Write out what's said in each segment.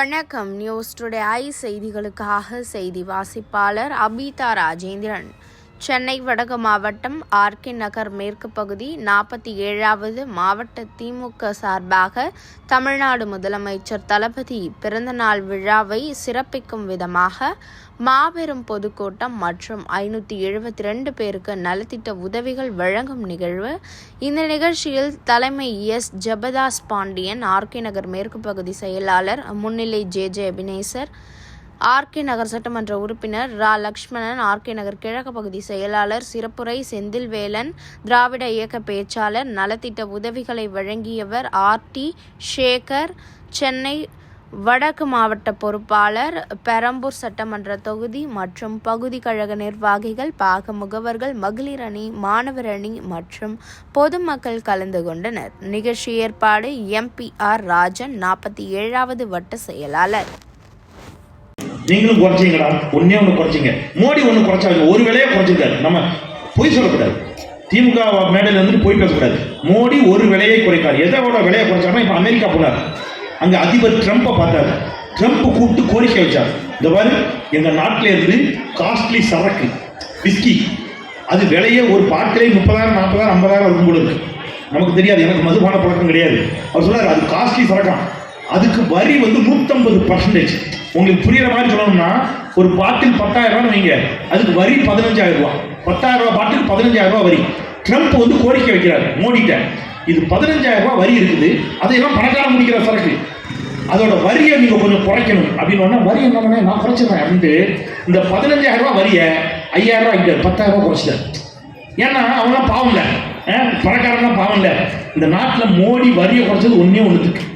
வணக்கம். News today I செய்திகளுக்காக செய்தி வாசிப்பாளர் அபிதா ராஜேந்திரன். சென்னை வடக்கு மாவட்டம் ஆர்கே நகர் மேற்கு பகுதி நாற்பத்தி ஏழாவது மாவட்ட திமுக சார்பாக தமிழ்நாடு முதலமைச்சர் தளபதி பிறந்தநாள் விழாவை சிறப்பிக்கும் விதமாக மாபெரும் பொதுக்கூட்டம் மற்றும் ஐநூற்றி எழுபத்தி ரெண்டு பேருக்கு நலத்திட்ட உதவிகள் வழங்கும் நிகழ்வு. இந்த நிகழ்ச்சியில் தலைமை எஸ். ஜபதாஸ் பாண்டியன் ஆர்கே நகர் மேற்கு பகுதி செயலாளர் முன்னிலை J. J. Ebenezer RK Nagar சட்டமன்ற உறுப்பினர் ரா. லக்ஷ்மணன் ஆர்கே நகர் கிழக்கு பகுதி செயலாளர் சிறப்புரை செந்தில்வேலன் திராவிட இயக்க பேச்சாளர் நலத்திட்ட உதவிகளை வழங்கியவர் ஆர்டி ஷேகர் சேகர் சென்னை வடக்கு மாவட்ட பொறுப்பாளர் பெரம்பூர் சட்டமன்ற தொகுதி மற்றும் பகுதி கழக நிர்வாகிகள் பாக முகவர்கள் மகளிர் அணி மாணவர் அணி மற்றும் பொதுமக்கள் கலந்து கொண்டனர். நிகழ்ச்சி ஏற்பாடு எம்பி ஆர். ராஜன் நாற்பத்தி ஏழாவது வட்ட செயலாளர். நீங்களும் குறைச்சிங்கடா. ஒன்னே ஒன்று குறைச்சிங்க. மோடி ஒன்று குறைச்சாங்க ஒரு விலையை குறைச்சிருக்காரு. நம்ம பொய் சொல்லக்கூடாது. திமுக மேடையில் வந்துட்டு போய் பேசக்கூடாது. மோடி ஒரு விலையை குறைக்கார். எதோட விலையை குறைச்சாருன்னா இப்போ அமெரிக்கா போனார். அங்கே அதிபர் ட்ரம்ப்பை பார்த்தாரு. ட்ரம்ப் கூப்பிட்டு கோரிக்கை வச்சார். இந்த மாதிரி எங்கள் நாட்டில் இருந்து காஸ்ட்லி சரக்கு விஸ்கி அது விலையே ஒரு பாட்டிலே முப்பதாயிரம் நாற்பதாயிரம் ஐம்பதாயிரம் இருக்கும் போல இருக்கு. நமக்கு தெரியாது. எனக்கு மதுபான பழக்கம் கிடையாது. அவர் சொல்றாரு அது காஸ்ட்லி சரக்கான் அதுக்கு வரி வந்து நூற்றம்பது பர்சன்டேஜ் உங்களுக்கு புரியுற மாதிரி சொல்லணும்னா ஒரு பாட்டில் பத்தாயிரம் ரூபான்னு வைங்க. அதுக்கு வரி பதினஞ்சாயிரம் ரூபா. பத்தாயிரம் ரூபாய் பாட்டில் பதினஞ்சாயிரம் ரூபா வரி. ட்ரம்ப் வந்து கோரிக்கை வைக்கிறார் மோடிட்ட. இது பதினஞ்சாயிரம் ரூபாய் வரி இருக்குது. அதையெல்லாம் பணக்காரன் முடிக்கிற சரக்கு. அதோட வரியை நீங்க கொஞ்சம் குறைக்கணும். அப்படின்னு வரி என்ன நான் குறைச்சிருந்தேன் அப்படின்ட்டு இந்த பதினஞ்சாயிரம் ரூபாய் வரியை ஐயாயிரம் ரூபாய் ஆகிட்டார் பத்தாயிரம் ரூபாய் குறைச்சிட்டார். ஏன்னா அவங்களாம் பாவம் இல்லை. பணக்காரன் பாவம் இல்லை. இந்த நாட்டில் மோடி வரியை குறைச்சது ஒன்றே ஒன்றுத்துக்கு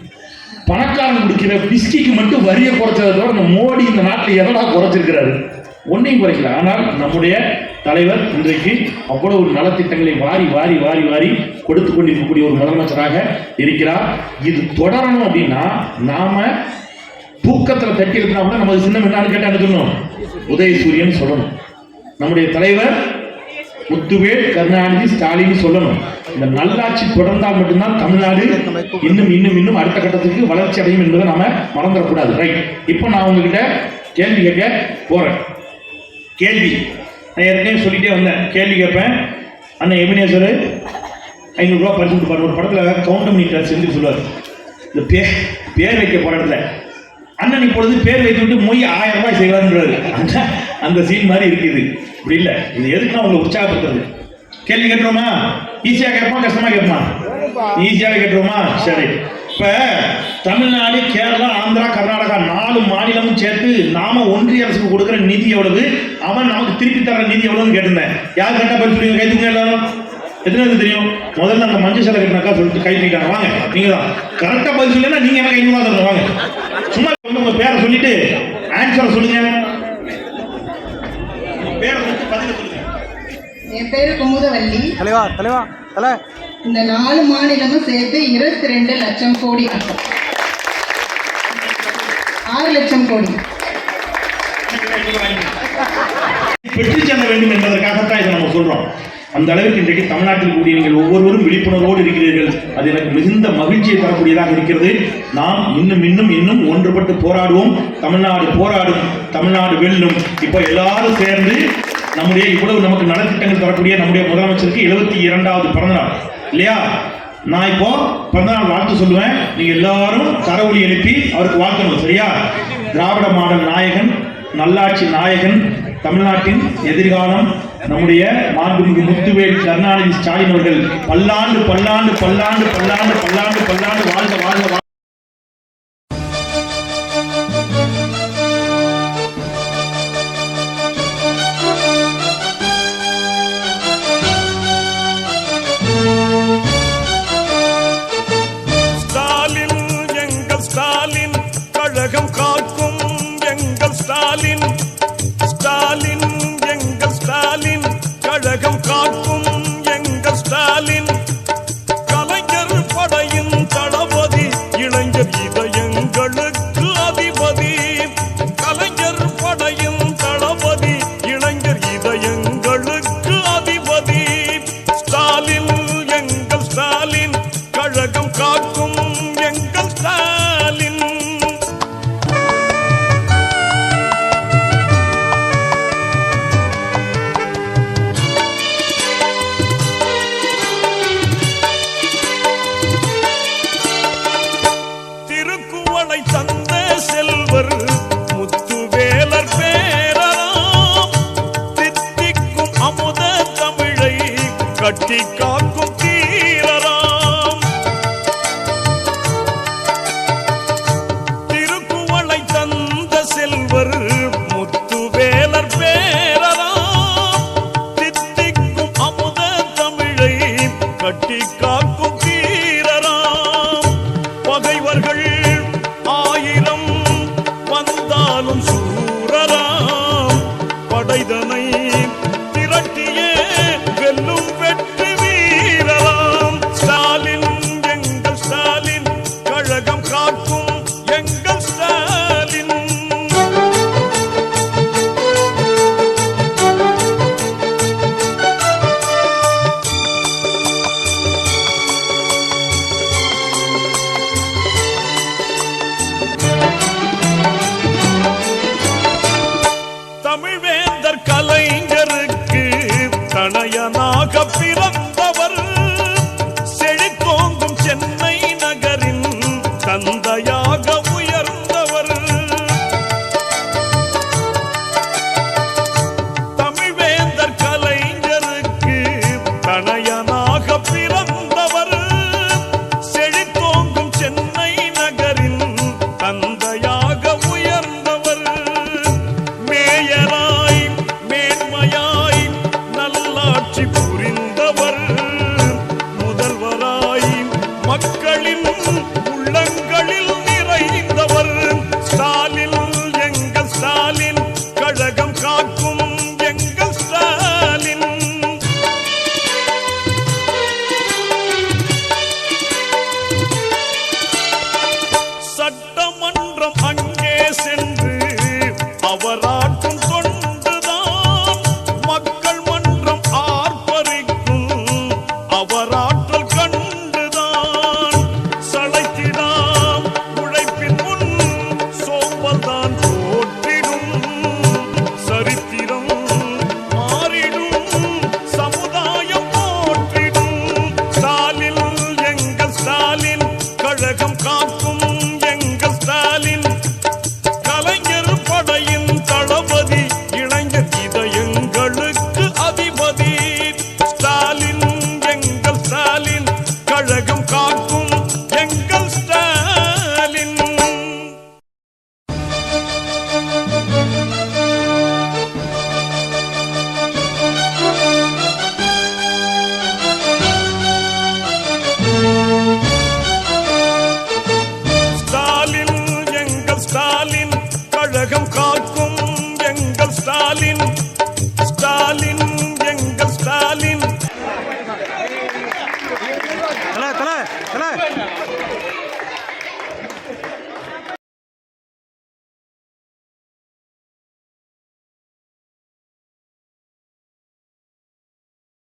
பணக்காரன் குடிக்கிற பிஸ்கிக்கு மட்டும் வரியை குறைச்சதை தவிர இந்த மோடி இந்த நாட்டில் எதனா குறைச்சிருக்கிறாரு? ஒன்றையும் குறைக்கல. ஆனால் நம்முடைய தலைவர் இன்றைக்கு அவ்வளவு ஒரு நலத்திட்டங்களை வாரி வாரி வாரி வாரி கொடுத்து கொண்டிருக்கக்கூடிய ஒரு முதலமைச்சராக இருக்கிறார். இது தொடரணும் அப்படின்னா நாம தூக்கத்தில் தட்டி இருந்தா கூட நமக்கு சின்ன என்னன்னு கேட்டால் என்ன உதயசூரியன் சொல்லணும். நம்முடைய தலைவர் முத்துவேல் கருணாநிதி ஸ்டாலின் சொல்லணும். இந்த நல்லாட்சி தொடர்ந்தால் மட்டும்தான் தமிழ்நாடு இன்னும் இன்னும் இன்னும் அடுத்த கட்டத்துக்கு வளர்ச்சி அடையும் என்பதை நாம மறந்துடக்கூடாது. ரைட் இப்போ நான் உங்ககிட்ட கேள்வி கேட்க போறேன். கேள்வி. நான் ஏற்கனவே சொல்லிட்டே வந்தேன். கேள்வி கேட்பேன். அண்ணன் எமினேஸ்வர் ஐநூறுரூவா பரிசு கொடுப்பார். ஒரு படத்தில் கவுண்டமணி செஞ்சு சொல்லுவார். இந்த பேர் பேர் வைக்க போகிற இடத்துல. அண்ணன் இப்பொழுது பேர் வைத்து விட்டு மொய் ஆயிரம் ரூபாய் செய்வாருன்றாரு. அந்த அந்த சீன் மாதிரி இருக்குது. இப்படி இல்லை. இது எதுக்கு நான் உங்களை உற்சாகப்படுத்துறது. கேள்வி கேட்டுருமா ஈஸியாக கேட்பான் கஷ்டமா கேட்பான் ஈஸியாக கேட்டுருமா சரி. இப்போ தமிழ்நாடு கேரளா ஆந்திரா கர்நாடகா நாலு மாநிலமும் சேர்த்து நாம ஒன்றிய அரசுக்கு கொடுக்குற நிதி எவ்வளவு? அவன் நமக்கு திருப்பி தர நிதி எவ்வளவுன்னு கேட்டிருந்தேன். யார் கரெக்டாக பதில் சொல்லுங்க கைத்துங்க எல்லாரும். எத்தனை தெரியும்? முதல்ல அந்த மஞ்சள் சேலை கட்டினாக்கா சொல்லிட்டு கை நீட்டாங்க வாங்க நீங்க தான். கரெக்டாக பதில் சொல்லுன்னா நீங்க எனக்கு இன்னும் வாங்க. சும்மா வந்து உங்க பேரை சொல்லிட்டு ஆன்சரை சொல்லுங்க உங்க பேரை சொல்லிட்டு பதில சொல்லுங்க என் பேரு குமுதவல்லி. தலைவா தலைவா தலை. இந்த நாலு மாநிலமும் சேர்த்து இருபத்தி ரெண்டு லட்சம் கோடி ஆறு லட்சம் கோடி. பெற்று செல்ல வேண்டும் என்பதற்காகத்தான் இதை நம்ம சொல்றோம். அந்த அளவுக்கு இன்றைக்கு தமிழ்நாட்டில் கூடிய நீங்கள் ஒவ்வொருவரும் விழிப்புணர்வோடு இருக்கிறீர்கள். அது எனக்கு மிகுந்த மகிழ்ச்சியை தரக்கூடியதாக இருக்கிறது. நாம் இன்னும் இன்னும் இன்னும் ஒன்றுபட்டு போராடுவோம். தமிழ்நாடு போராடும். தமிழ்நாடு வெல்லும். இப்போ எல்லாரும் சேர்ந்து நம்முடைய இவ்வளவு நமக்கு நலத்திட்டங்கள் தரக்கூடிய நம்முடைய முதலமைச்சருக்கு எழுபத்தி இரண்டாவது பிறந்தநாள். இல்லையா? நான் இப்போ பிறந்தநாள் வாழ்த்து சொல்லுவேன். நீங்க எல்லாரும் கரவொலி எழுப்பி அவருக்கு வாழ்த்தணும் சரியா? திராவிட மாடல் நாயகன் நல்லாட்சி நாயகன் தமிழ்நாட்டின் எதிர்காலம் நம்முடைய மாண்புமிகு முத்துவேல் கருணாநிதி ஸ்டாலின் அவர்கள் பல்லாண்டு பல்லாண்டு பல்லாண்டு பல்லாண்டு பல்லாண்டு பல்லாண்டு வாழ்க வாழ்க. எங்கள் கட்டிக்கா சென்று